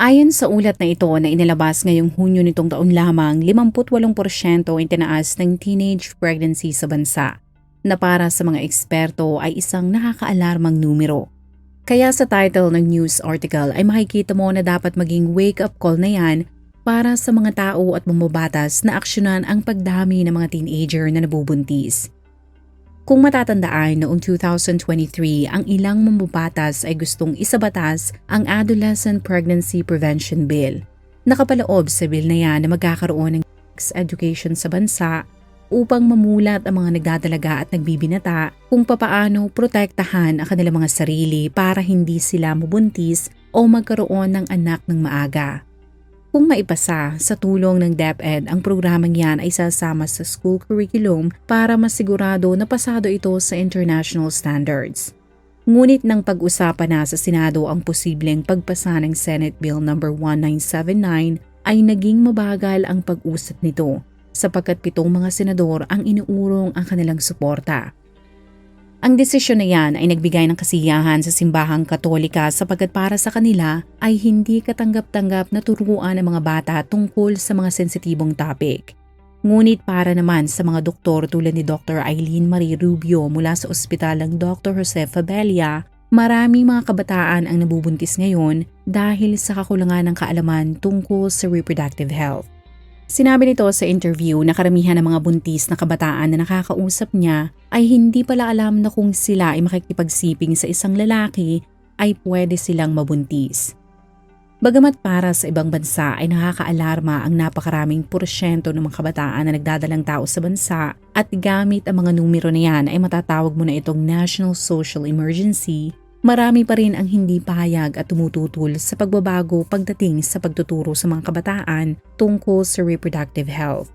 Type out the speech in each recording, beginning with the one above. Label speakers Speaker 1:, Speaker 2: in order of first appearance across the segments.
Speaker 1: Ayon sa ulat na ito na inilabas ngayong Hunyo nitong taon lamang, 58% ang tinaas ng teenage pregnancy sa bansa na para sa mga eksperto ay isang nakakaalarmang numero. Kaya sa title ng news article ay makikita mo na dapat maging wake-up call na yan para sa mga tao at mambabatas na aksyonan ang pagdami ng mga teenager na nabubuntis. Kung matatandaan noong 2023, ang ilang mambabatas ay gustong isabatas ang Adolescent Pregnancy Prevention Bill. Nakapaloob sa bill na yan na magkakaroon ng sex education sa bansa upang mamulat ang mga nagdadalaga at nagbibinata kung papaano protektahan ang kanilang mga sarili para hindi sila mabuntis o magkaroon ng anak ng maaga. Kung maipasa, sa tulong ng DepEd, ang programang yan ay sasama sa school curriculum para masigurado na pasado ito sa international standards. Ngunit nang pag-usapan na sa Senado ang posibleng pagpasa ng Senate Bill No. 1979 ay naging mabagal ang pag-usap nito sapagkat pitong mga senador ang inuurong ang kanilang suporta. Ang desisyon na yan ay nagbigay ng kasiyahan sa simbahang katolika sapagkat para sa kanila ay hindi katanggap-tanggap na turuan ang mga bata tungkol sa mga sensitibong topic. Ngunit para naman sa mga doktor tulad ni Dr. Eileen Marie Rubio mula sa ospital ng Dr. Jose Fabella, maraming mga kabataan ang nabubuntis ngayon dahil sa kakulangan ng kaalaman tungkol sa reproductive health. Sinabi nito sa interview na karamihan ng mga buntis na kabataan na nakakausap niya ay hindi pala alam na kung sila ay makikipagsiping sa isang lalaki ay pwede silang mabuntis. Bagamat para sa ibang bansa ay nakakaalarma ang napakaraming porsyento ng mga kabataan na nagdadalang tao sa bansa at gamit ang mga numero na yan ay matatawag mo na itong National Social Emergency Marami pa rin ang hindi pahayag at tumututol sa pagbabago pagdating sa pagtuturo sa mga kabataan tungkol sa reproductive health.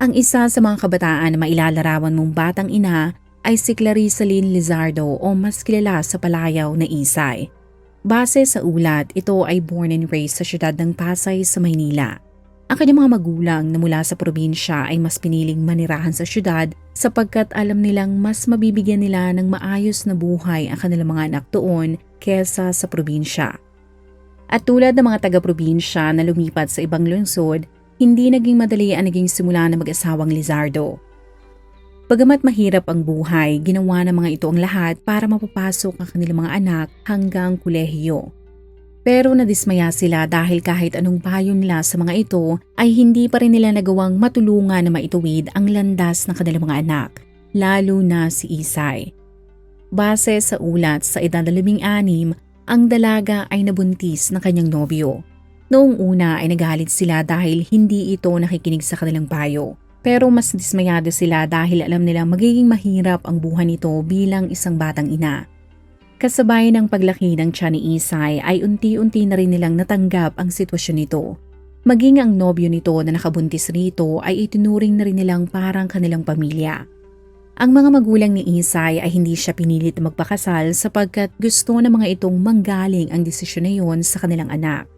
Speaker 1: Ang isa sa mga kabataan na mailalarawan mong batang ina ay si Clarissa Lynn Lizardo o mas kilala sa palayaw na Isay. Base sa ulat, ito ay born and raised sa syudad ng Pasay sa Maynila. Ang kanyang mga magulang na mula sa probinsya ay mas piniling manirahan sa syudad sapagkat alam nilang mas mabibigyan nila ng maayos na buhay ang kanilang mga anak doon kesa sa probinsya. At tulad ng mga taga-probinsya na lumipat sa ibang lungsod, hindi naging madali ang naging simula ng mag-asawang Lizardo. Bagamat mahirap ang buhay, ginawa ng mga ito ang lahat para mapapasok ang kanilang mga anak hanggang kulehiyo. Pero nadismaya sila dahil kahit anong payo nila sa mga ito ay hindi pa rin nila nagawang matulungan na maituwid ang landas ng kanilang mga anak, lalo na si Isay. Base sa ulat sa edad na anim, ang dalaga ay nabuntis ng kanyang nobyo. Noong una ay nagalit sila dahil hindi ito nakikinig sa kanilang payo. Pero mas dismayado sila dahil alam nilang magiging mahirap ang buhay nito bilang isang batang ina. Kasabay ng paglaki ng tiyan ni Isay ay unti-unti na rin nilang natanggap ang sitwasyon nito. Maging ang nobyo nito na nakabuntis rito ay itinuring na rin nilang parang kanilang pamilya. Ang mga magulang ni Isay ay hindi siya pinilit magpakasal sapagkat gusto ng mga itong manggaling ang desisyon na yon sa kanilang anak.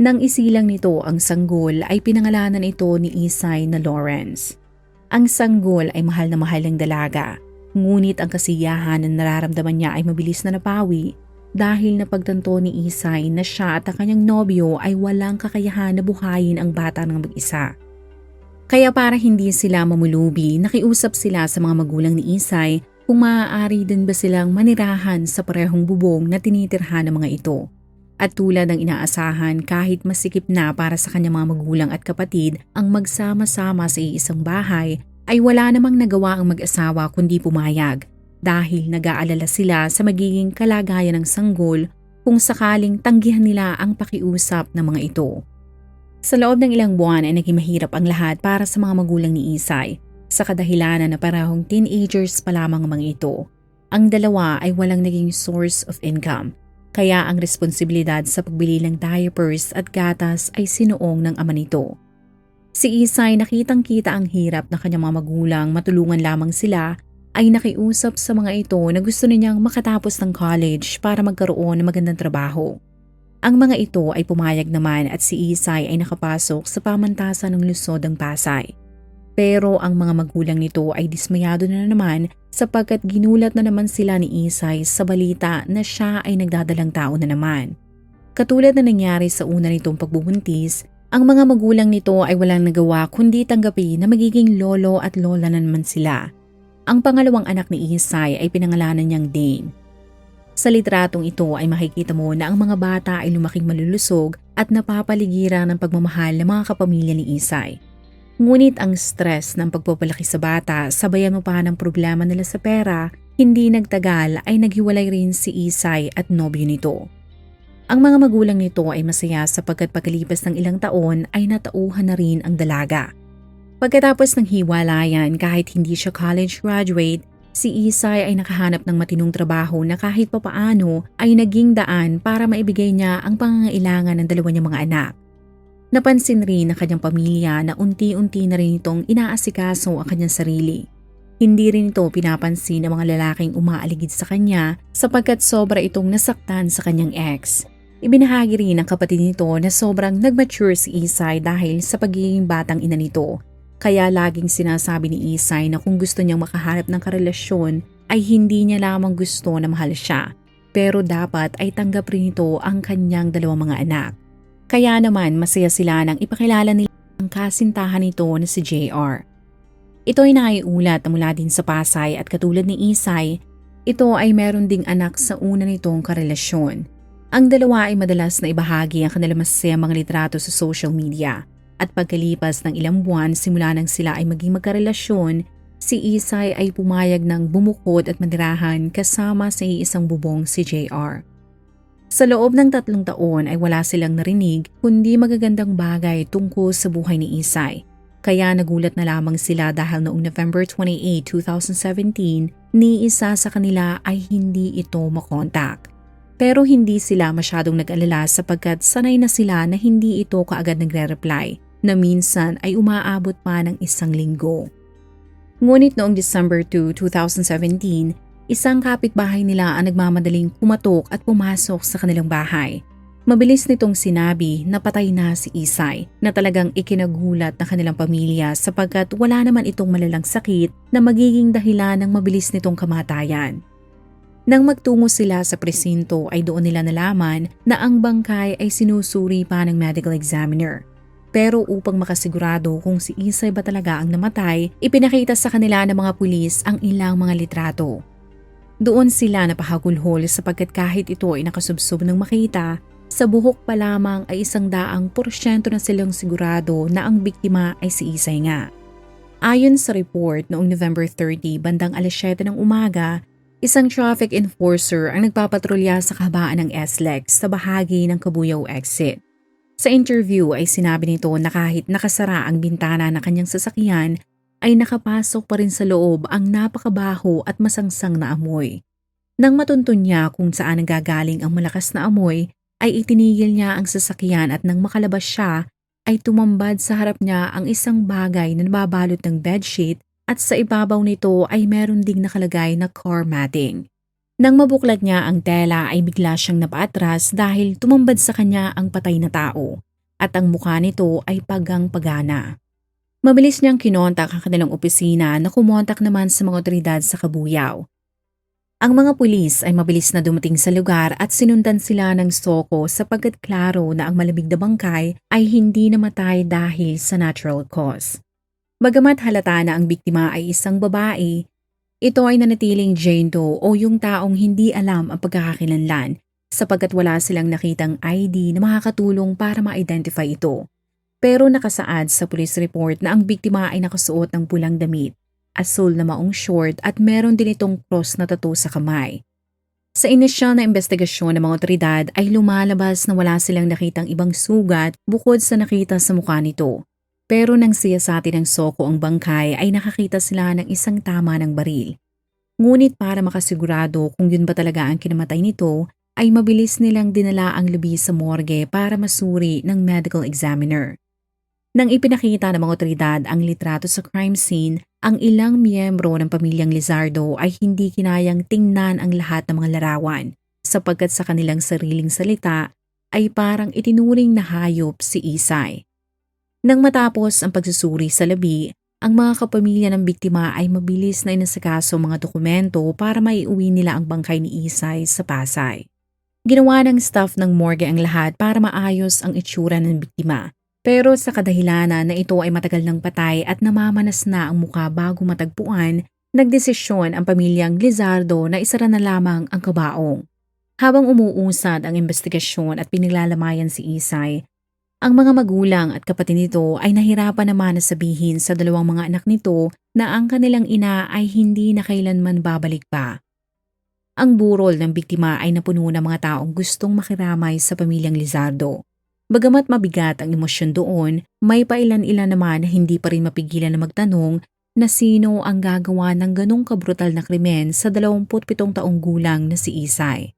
Speaker 1: Nang isilang nito ang sanggol ay pinangalanan ito ni Isay na Lawrence. Ang sanggol ay mahal na mahal ng dalaga Ngunit ang kasiyahan na nararamdaman niya ay mabilis na napawi dahil napagtanto ni Isay na siya at ang kanyang nobyo ay walang kakayahan na buhayin ang bata ng mag-isa. Kaya para hindi sila mamulubi, nakiusap sila sa mga magulang ni Isay kung maaari din ba silang manirahan sa parehong bubong na tinitirhan ng mga ito. At tulad ng inaasahan kahit masikip na para sa kanyang mga magulang at kapatid ang magsama-sama sa iisang bahay ay wala namang nagawa ang mag-asawa kundi pumayag dahil nag-aalala sila sa magiging kalagayan ng sanggol kung sakaling tanggihan nila ang pakiusap ng mga ito. Sa loob ng ilang buwan ay naging mahirap ang lahat para sa mga magulang ni Isay sa kadahilanan na parahong teenagers pa lamang ang mga ito. Ang dalawa ay walang naging source of income kaya ang responsibilidad sa pagbili ng diapers at gatas ay sinuong ng ama nito. Si Isay nakitang kita ang hirap ng kanyang mga magulang matulungan lamang sila ay nakiusap sa mga ito na gusto ninyang makatapos ng college para magkaroon ng magandang trabaho. Ang mga ito ay pumayag naman at si Isay ay nakapasok sa pamantasan ng lusod ng Pasay. Pero ang mga magulang nito ay dismayado na naman sapagkat ginulat na naman sila ni Isay sa balita na siya ay nagdadalang tao na naman. Katulad na nangyari sa una nitong pagbubuntis, ang mga magulang nito ay walang nagawa kundi tanggapin na magiging lolo at lola na naman sila. Ang pangalawang anak ni Isay ay pinangalanan niyang Dane. Sa litratong ito ay makikita mo na ang mga bata ay lumaking malulusog at napapaligiran ng pagmamahal ng mga kapamilya ni Isay. Ngunit ang stress ng pagpapalaki sa bata, sabayan mo pa ng problema nila sa pera, hindi nagtagal ay naghiwalay rin si Isay at nobyo nito. Ang mga magulang nito ay masaya sapagkat pagkalipas ng ilang taon ay natauhan na rin ang dalaga. Pagkatapos ng hiwalayan kahit hindi siya college graduate, si Isay ay nakahanap ng matinong trabaho na kahit papaano ay naging daan para maibigay niya ang pangangailangan ng dalawa niyang mga anak. Napansin rin ng kanyang pamilya na unti-unti na rin itong inaasikaso ang kanyang sarili. Hindi rin ito pinapansin ng mga lalaking umaaligid sa kanya sapagkat sobra itong nasaktan sa kanyang ex. Ibinahagi rin ng kapatid nito na sobrang nagmature si Isay dahil sa pagiging batang ina nito kaya laging sinasabi ni Isay na kung gusto niyang makahanap ng karelasyon ay hindi niya lamang gusto na mahal siya. Pero dapat ay tanggap rin ito ang kanyang dalawang mga anak. Kaya naman masaya sila nang ipakilala nila ang kasintahan nito na si JR. Ito ay naiulat na mula din sa Pasay at katulad ni Isay, ito ay meron ding anak sa una nitong karelasyon. Ang dalawa ay madalas na ibahagi ang kanilang masasayang mga litrato sa social media. At pagkalipas ng ilang buwan simula nang sila ay maging magkarelasyon, si Isay ay pumayag ng bumukod at manirahan kasama sa iisang bubong si JR. Sa loob ng tatlong taon ay wala silang narinig kundi magagandang bagay tungkol sa buhay ni Isay. Kaya nagulat na lamang sila dahil noong November 28, 2017, ni isa sa kanila ay hindi ito makontak. Pero hindi sila masyadong nag-alala sapagkat sanay na sila na hindi ito kaagad nagre-reply na minsan ay umaabot pa ng isang linggo. Ngunit noong December 2, 2017, isang kapitbahay nila ang nagmamadaling pumatok at pumasok sa kanilang bahay. Mabilis nitong sinabi na patay na si Isay na talagang ikinagulat ng kanilang pamilya sapagkat wala naman itong malalang sakit na magiging dahilan ng mabilis nitong kamatayan. Nang magtungo sila sa presinto ay doon nila nalaman na ang bangkay ay sinusuri pa ng medical examiner. Pero upang makasigurado kung si Isay ba talaga ang namatay, ipinakita sa kanila ng mga pulis ang ilang mga litrato. Doon sila napahagulhol sapagkat kahit ito ay nakasubsob ng makita, sa buhok pa lamang ay isang daang porsyento na silang sigurado na ang biktima ay si Isay nga. Ayon sa report noong November 30 bandang alas 7 ng umaga, isang traffic enforcer ang nagpapatrolya sa kahabaan ng SLEX sa bahagi ng Kabuyaw exit. Sa interview ay sinabi nito na kahit nakasara ang bintana ng kanyang sasakyan, ay nakapasok pa rin sa loob ang napakabaho at masangsang na amoy. Nang matuntun niya kung saan nanggagaling ang malakas na amoy, ay itinigil niya ang sasakyan at nang makalabas siya, ay tumambad sa harap niya ang isang bagay na nababalot ng bedsheet at sa ibabaw nito ay meron ding nakalagay na car matting. Nang mabuklat niya ang tela ay bigla siyang napaatras dahil tumambad sa kanya ang patay na tao at ang mukha nito ay pagang pagana. Mabilis niyang kinontak ang kanilang opisina na kumontak naman sa mga otoridad sa Kabuyaw. Ang mga pulis ay mabilis na dumating sa lugar at sinundan sila ng soko sapagkat klaro na ang malamig na bangkay ay hindi namatay dahil sa natural cause. Bagamat halata na ang biktima ay isang babae, ito ay nanatiling Jane Doe o yung taong hindi alam ang pagkakakilanlan sapagkat wala silang nakitang ID na makakatulong para ma-identify ito. Pero nakasaad sa police report na ang biktima ay nakasuot ng pulang damit, asul na maong short at meron din itong cross na tattoo sa kamay. Sa inisyal na investigasyon ng mga otoridad ay lumalabas na wala silang nakitang ibang sugat bukod sa nakita sa mukha nito. Pero nang siyasati ng Soko ang bangkay ay nakakita sila ng isang tama ng baril. Ngunit para makasigurado kung yun ba talaga ang kinamatay nito, ay mabilis nilang dinala ang lubi sa morgue para masuri ng medical examiner. Nang ipinakita ng mga otoridad ang litrato sa crime scene, ang ilang miyembro ng pamilyang Lizardo ay hindi kinayang tingnan ang lahat ng mga larawan sapagkat sa kanilang sariling salita ay parang itinuring na hayop si Isay. Nang matapos ang pagsusuri sa labi, ang mga kapamilya ng biktima ay mabilis na inasikaso ang mga dokumento para maiuwi nila ang bangkay ni Isay sa Pasay. Ginawa ng staff ng morgue ang lahat para maayos ang itsura ng biktima. Pero sa kadahilanan na ito ay matagal ng patay at namamanas na ang muka bago matagpuan, nagdesisyon ang pamilyang Lizardo na isara na lamang ang kabaong. Habang umuusad ang investigasyon at pinaglalamayan si Isay, ang mga magulang at kapatid nito ay nahirapan naman na sabihin sa dalawang mga anak nito na ang kanilang ina ay hindi na kailanman babalik pa. Ang burol ng biktima ay napuno ng mga taong gustong makiramay sa pamilyang Lizardo. Bagamat mabigat ang emosyon doon, may pailan-ilan naman na hindi pa rin mapigilan na magtanong na sino ang gagawa ng ganong kabrutal na krimen sa 27 taong gulang na si Isay.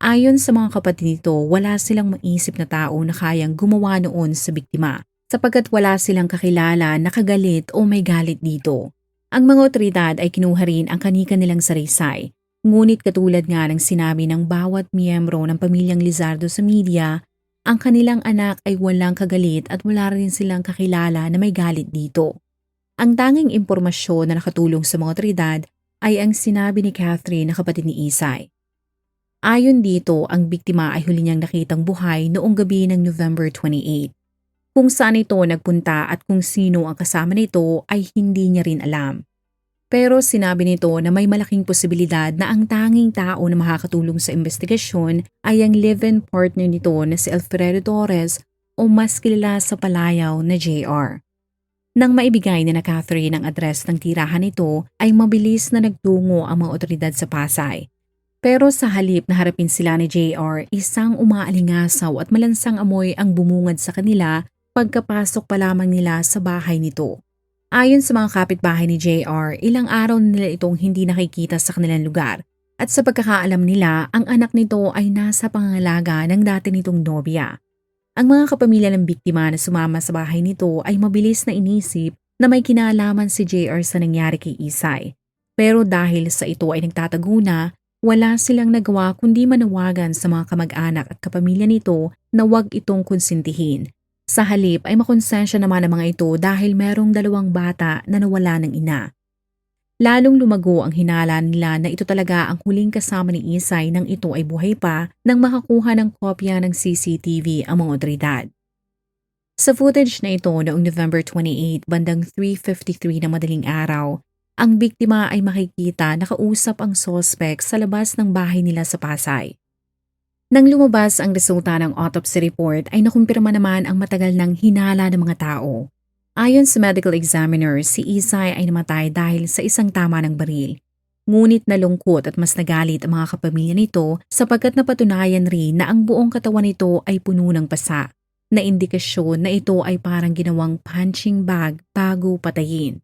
Speaker 1: Ayon sa mga kapatid nito, wala silang maisip na tao na kayang gumawa noon sa biktima sapagkat wala silang kakilala na kagalit o may galit dito. Ang mga otoridad ay kinuha rin ang kanika nilang saraysay. Ngunit katulad nga ng sinabi ng bawat miyembro ng pamilyang Lizardo sa media, ang kanilang anak ay walang kagalit at wala rin silang kakilala na may galit dito. Ang tanging impormasyon na nakatulong sa mga otoridad ay ang sinabi ni Catherine na kapatid ni Isay. Ayon dito, ang biktima ay huli niyang nakitang buhay noong gabi ng November 28. Kung saan ito nagpunta at kung sino ang kasama nito ay hindi niya rin alam. Pero sinabi nito na may malaking posibilidad na ang tanging tao na makakatulong sa investigasyon ay ang live-in partner nito na si Alfredo Torres o mas kilala sa palayaw na JR. Nang maibigay ni na Catherine ang address ng tirahan nito ay mabilis na nagtungo ang mga otoridad sa Pasay. Pero sa halip na harapin sila ni JR, isang umaalingasaw at malansang amoy ang bumungad sa kanila pagkapasok pa lamang nila sa bahay nito. Ayon sa mga kapitbahay ni JR, ilang araw nila itong hindi nakikita sa kanilang lugar. At sa pagkakaalam nila, ang anak nito ay nasa pangangalaga ng dati nitong nobya. Ang mga kapamilya ng biktima na sumama sa bahay nito ay mabilis na inisip na may kinalaman si JR sa nangyari kay Isay. Pero dahil sa ito ay nagtatago na, wala silang nagawa kundi manawagan sa mga kamag-anak at kapamilya nito na huwag itong konsintihin. Sa halip ay makonsensya naman ang mga ito dahil merong dalawang bata na nawala ng ina. Lalong lumago ang hinala nila na ito talaga ang huling kasama ni Isay nang ito ay buhay pa nang makakuha ng kopya ng CCTV ang mga otoridad. Sa footage na ito noong November 28 bandang 3.53 na madaling araw, ang biktima ay makikita nakausap ang sospek sa labas ng bahay nila sa Pasay. Nang lumabas ang resulta ng autopsy report ay nakumpirma naman ang matagal ng hinala ng mga tao. Ayon sa medical examiner, si Isay ay namatay dahil sa isang tama ng baril. Ngunit nalungkot at mas nagalit ang mga kapamilya nito sapagkat napatunayan rin na ang buong katawan nito ay puno ng pasa, na indikasyon na ito ay parang ginawang punching bag bago patayin.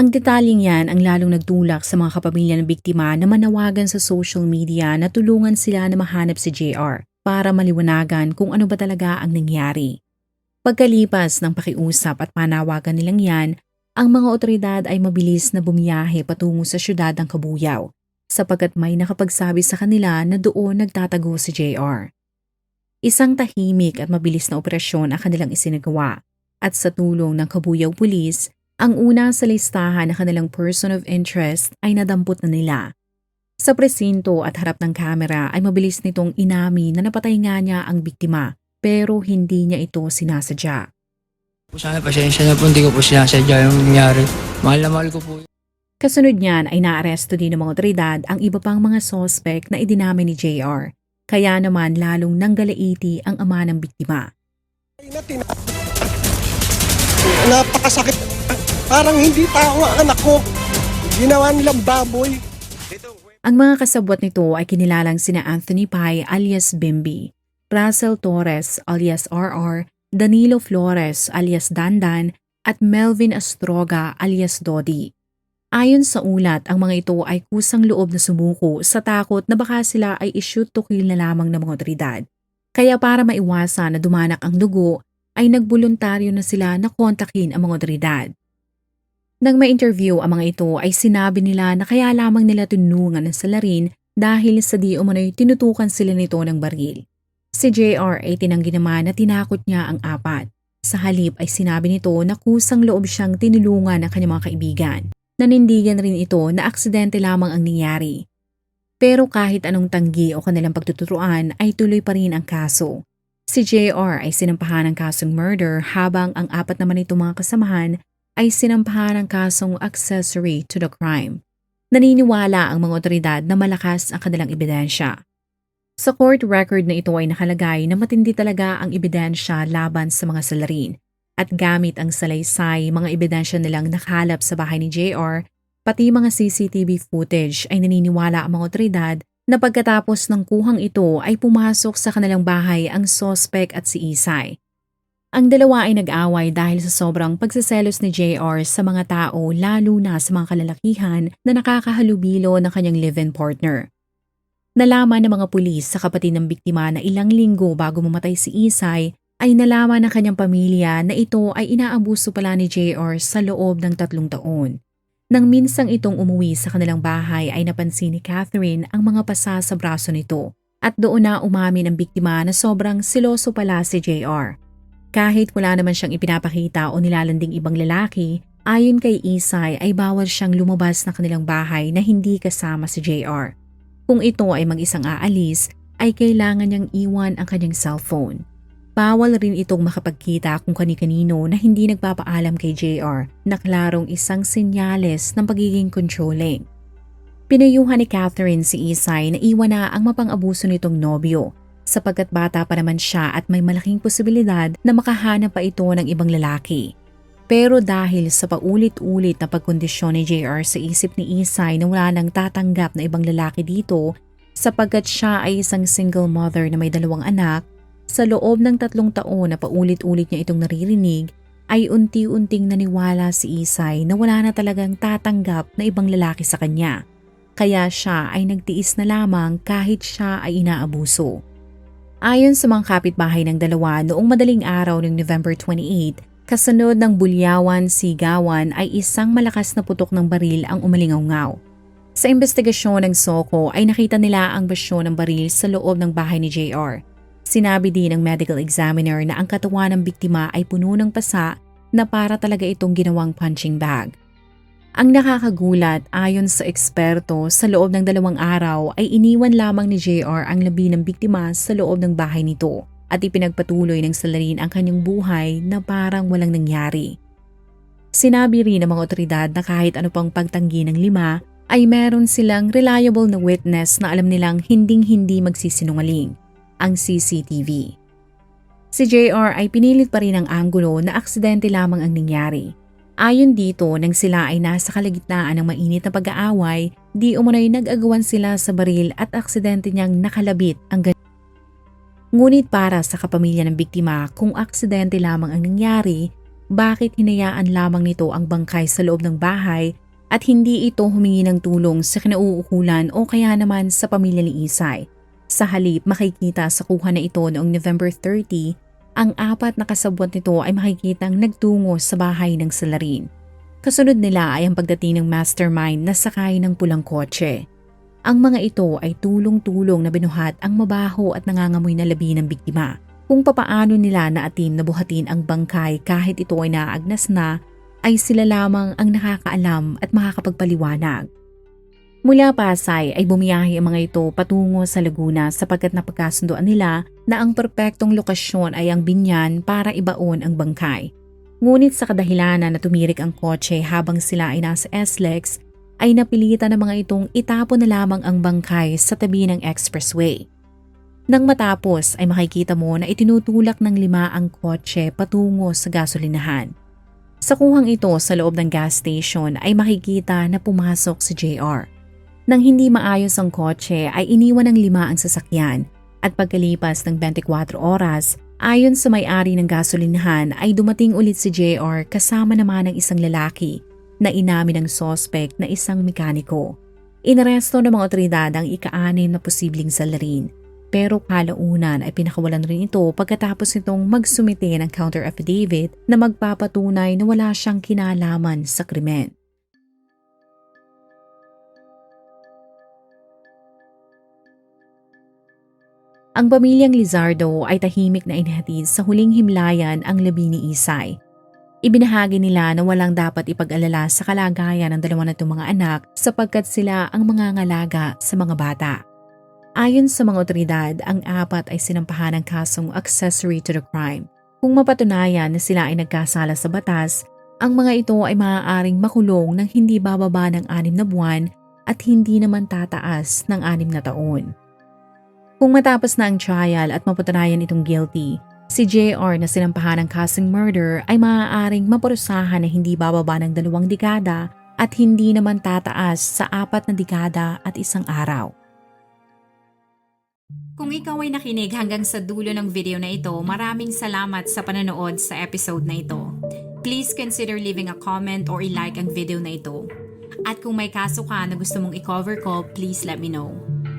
Speaker 1: Ang detalyeng yan ang lalong nagtulak sa mga kapamilya ng biktima na manawagan sa social media na tulungan sila na mahanap si JR para maliwanagan kung ano ba talaga ang nangyari. Pagkalipas ng pakiusap at panawagan nilang yan, ang mga otoridad ay mabilis na bumiyahe patungo sa syudad ng Kabuyaw sapagkat may nakapagsabi sa kanila na doon nagtatago si JR. Isang tahimik at mabilis na operasyon ang kanilang isinagawa at sa tulong ng Kabuyaw Police, ang una sa listahan na kanilang person of interest ay nadampot na nila. Sa presinto at harap ng kamera ay mabilis nitong inami na napatay nga niya ang biktima pero hindi niya ito sinasadya.
Speaker 2: Po sana pasensya na po, hindi ko po sinasadya yung nangyari. Mahal na mahal ko po.
Speaker 1: Kasunod niyan ay naaresto din ng mga otoridad ang iba pang mga sospek na idinami ni JR. Kaya naman lalong nanggalaiti ang ama ng biktima.
Speaker 3: Napakasakit. Parang hindi tao ang anak ko. Ginawa nilang baboy.
Speaker 1: Ang mga kasabwat nito ay kinilalang sina Anthony Pai alias Bimbi, Russell Torres alias RR, Danilo Flores alias Dandan, at Melvin Astroga alias Dodi. Ayon sa ulat, ang mga ito ay kusang loob na sumuko sa takot na baka sila ay i-shoot to kill na lamang ng mga otoridad. Kaya para maiwasan na dumanak ang dugo, ay nagboluntaryo na sila na kontakin ang mga otoridad. Nang ma-interview ang mga ito ay sinabi nila na kaya lamang nila tunungan ng salarin dahil sa di umano'y tinutukan sila nito ng baril. Si JR ay tinanggi naman na tinakot niya ang apat. Sa halip ay sinabi nito na kusang loob siyang tinulungan ng kanyang mga kaibigan. Nanindigan rin ito na aksidente lamang ang nangyari. Pero kahit anong tanggi o kanilang pagtuturuan ay tuloy pa rin ang kaso. Si JR ay sinampahan ng kasong murder habang ang apat naman itong mga kasamahan ay sinampahan ng kasong accessory to the crime. Naniniwala ang mga otoridad na malakas ang kanilang ebidensya. Sa court record na ito ay nakalagay na matindi talaga ang ebidensya laban sa mga salarin at gamit ang salaysay mga ebidensya nilang nakalap sa bahay ni JR pati mga CCTV footage ay naniniwala ang mga otoridad na pagkatapos ng kuhang ito ay pumasok sa kanilang bahay ang sospek at si Isay. Ang dalawa ay nag-away dahil sa sobrang pagsaselos ni JR sa mga tao lalo na sa mga kalalakihan na nakakahalubilo ng kanyang live-in partner. Nalaman ng mga pulis sa kapatid ng biktima na ilang linggo bago mamatay si Isay ay nalaman ng kanyang pamilya na ito ay inaabuso pala ni JR sa loob ng tatlong taon. Nang minsang itong umuwi sa kanilang bahay ay napansin ni Catherine ang mga pasa sa braso nito at doon na umamin ang biktima na sobrang siloso pala si JR. Kahit wala naman siyang ipinapakita o nilalanding ibang lalaki, ayon kay Isay ay bawal siyang lumabas ng kanilang bahay na hindi kasama si JR. Kung ito ay mag-isang aalis, ay kailangan niyang iwan ang kanyang cellphone. Bawal rin itong makapagkita kung kani-kanino na hindi nagpapaalam kay JR na klarong isang senyales ng pagiging controlling. Pinayuhan ni Catherine si Isay na iwan na ang mapang-abuso nitong nobyo sapagkat bata pa naman siya at may malaking posibilidad na makahanap pa ito ng ibang lalaki. Pero dahil sa paulit-ulit na pagkondisyon ni JR sa isip ni Isay na wala nang tatanggap na ibang lalaki dito sapagkat siya ay isang single mother na may dalawang anak, sa loob ng tatlong taon na paulit-ulit niya itong naririnig, ay unti-unting naniwala si Isay na wala na talagang tatanggap na ibang lalaki sa kanya. Kaya siya ay nagtiis na lamang kahit siya ay inaabuso. Ayon sa mga kapitbahay ng dalawa noong madaling araw ng November 28, kasunod ng bulyawan sigawan ay isang malakas na putok ng baril ang umalingaw Sa investigasyon ng Soko ay nakita nila ang basyo ng baril sa loob ng bahay ni JR. Sinabi din ng medical examiner na ang katawan ng biktima ay puno ng pasa na para talaga itong ginawang punching bag. Ang nakakagulat ayon sa eksperto sa loob ng dalawang araw ay iniwan lamang ni JR ang labi ng biktima sa loob ng bahay nito at ipinagpatuloy ng salarin ang kanyang buhay na parang walang nangyari. Sinabi rin ng mga otoridad na kahit ano pang pagtanggi ng lima ay meron silang reliable na witness na alam nilang hinding-hindi magsisinungaling, ang CCTV. Si JR ay pinilit pa rin ang anggulo na aksidente lamang ang nangyari Ayon dito, nang sila ay nasa kalagitnaan ng mainit na pag-aaway, di umunoy nag-agawan sila sa baril at aksidente niyang nakalabit ang ganyan. Ngunit para sa kapamilya ng biktima, kung aksidente lamang ang nangyari, bakit hinayaan lamang nito ang bangkay sa loob ng bahay at hindi ito humingi ng tulong sa kinauukulan o kaya naman sa pamilya ni Isay? Sa halip, makikita sa kuha na ito noong November 30 ang apat na kasabwat nito ay makikitang nagtungo sa bahay ng salarin. Kasunod nila ay ang pagdating ng mastermind na sakay ng pulang kotse. Ang mga ito ay tulong-tulong na binuhat ang mabaho at nangangamoy na labi ng biktima. Kung papaano nila naatim na buhatin ang bangkay kahit ito ay naagnas na, ay sila lamang ang nakakaalam at makakapagpaliwanag. Mula Pasay ay bumiyahe ang mga ito patungo sa Laguna sapagkat napagkasundoan nila na ang perpektong lokasyon ay ang binyan para ibaon ang bangkay. Ngunit sa kadahilanan na tumirik ang kotse habang sila ay nasa SLEX, ay napilitan ng mga itong itapon na lamang ang bangkay sa tabi ng expressway. Nang matapos ay makikita mo na itinutulak ng lima ang kotse patungo sa gasolinahan. Sa kuhang ito sa loob ng gas station ay makikita na pumasok si JR. Nang hindi maayos ang kotse ay iniwan ng lima ang sasakyan at pagkalipas ng 24 oras, ayon sa may-ari ng gasolinahan ay dumating ulit si JR kasama naman ng isang lalaki na inamin ng sospek na isang mekaniko. Inaresto ng mga otoridad ang ika-anim na posibleng salarin pero kalaunan ay pinakawalan rin ito pagkatapos nitong magsumite ng counter affidavit na magpapatunay na wala siyang kinalaman sa krimen. Ang pamilyang Lizardo ay tahimik na inhatid sa huling himlayan ang labi ni Isay. Ibinahagi nila na walang dapat ipag-alala sa kalagayan ng dalawa na mga anak sapagkat sila ang mga ngalaga sa mga bata. Ayon sa mga otoridad, ang apat ay sinampahan ng kasong accessory to the crime. Kung mapatunayan na sila ay nagkasala sa batas, ang mga ito ay maaaring makulong ng hindi bababa ng anim na buwan at hindi naman tataas ng anim na taon. Kung matapos na ang trial at mapatunayan itong guilty, si JR na sinampahan ng kasong murder ay maaaring maparusahan na hindi bababa ng dalawang dekada at hindi naman tataas sa apat na dekada at isang araw.
Speaker 4: Kung ikaw ay nakinig hanggang sa dulo ng video na ito, maraming salamat sa panonood sa episode na ito. Please consider leaving a comment or i-like ang video na ito. At kung may kaso ka na gusto mong i-cover ko, please let me know.